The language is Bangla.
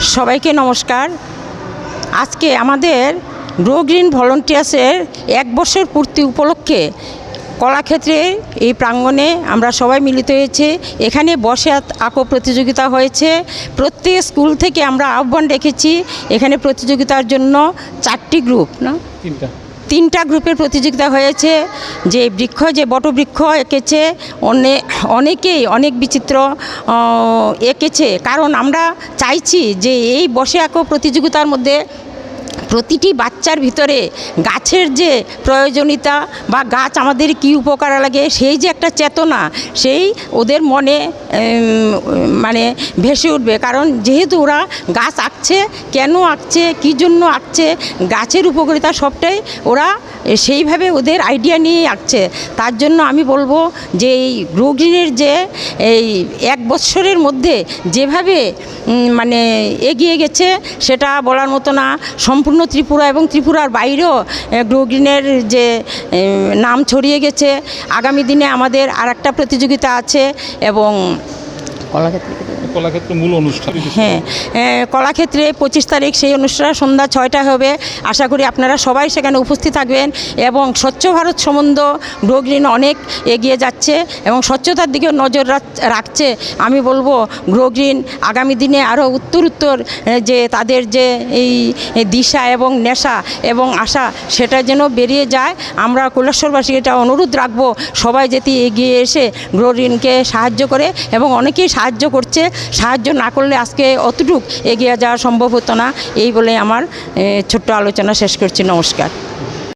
সবাইকে নমস্কার। আজকে আমাদের গ্রো গ্রিন ভলেন্টিয়ার্সের এক বছর পূর্তি উপলক্ষে কলাক্ষেত্রে এই প্রাঙ্গণে আমরা সবাই মিলিত হয়েছে। এখানে বসে আঁকো প্রতিযোগিতা হয়েছে। প্রত্যেক স্কুল থেকে আমরা আহ্বান রেখেছি। এখানে প্রতিযোগিতার জন্য চারটি গ্রুপ, না? তিনটা। তিনটা গ্রুপের প্রতিযোগিতা হয়েছে। যে বৃক্ষ, যে বটবৃক্ষ এঁকেছে, অনে- অনেকেই অনেক বিচিত্র এঁকেছে। কারণ আমরা চাইছি যে এই বসে আঁকো প্রতিযোগিতার মধ্যে প্রতিটি বাচ্চার ভিতরে গাছের যে প্রয়োজনীয়তা বা গাছ আমাদের কী উপকার লাগে, সেই যে একটা চেতনা, সেই ওদের মনে মানে ভেসে উঠবে। কারণ যেহেতু ওরা গাছ আঁকছে, কেন আঁকছে, কী জন্য আঁকছে, গাছের উপকারিতা সবটাই ওরা সেইভাবে ওদের আইডিয়া নিয়ে আঁকছে। তার জন্য আমি বলব যে এই গ্রোগ্রিনের যে এই এক বৎসরের মধ্যে যেভাবে মানে এগিয়ে গেছে, সেটা বলার মতো না। সম্পূর্ণ ত্রিপুরা এবং ত্রিপুরার বাইরেও গ্রোগ্রিনের যে নাম ছড়িয়ে গেছে। আগামী দিনে আমাদের আর একটা প্রতিযোগিতা আছে এবং কলাক্ষেত্রে কলাক্ষেত্র মূল অনুষ্ঠান। হ্যাঁ কলাক্ষেত্রে পঁচিশ তারিখ সেই অনুষ্ঠান সন্ধ্যা ছয়টা হবে। আশা করি আপনারা সবাই সেখানে উপস্থিত থাকবেন এবং স্বচ্ছ ভারত সম্বন্ধ গ্রোগ্রিন অনেক এগিয়ে যাচ্ছে এবং স্বচ্ছতার দিকে নজর রাখছে। আমি বলব গ্রোগ্রিন আগামী দিনে আরও উত্তর উত্তর যে তাদের যে এই এই দিশা এবং নেশা এবং আশা সেটা যেন বেরিয়ে যায়। আমরা কৈলাসরবাসী এটা অনুরোধ রাখব সবাই যেতে এগিয়ে এসে গ্রোগ্রিনকে সাহায্য করে এবং অনেকেই সাহায্য করছে, সাহায্য না করলে আজকে অতটুক এগিয়ে যাওয়া সম্ভব হতো না। এই বলে আমার ছোট্ট আলোচনা শেষ করছি। নমস্কার।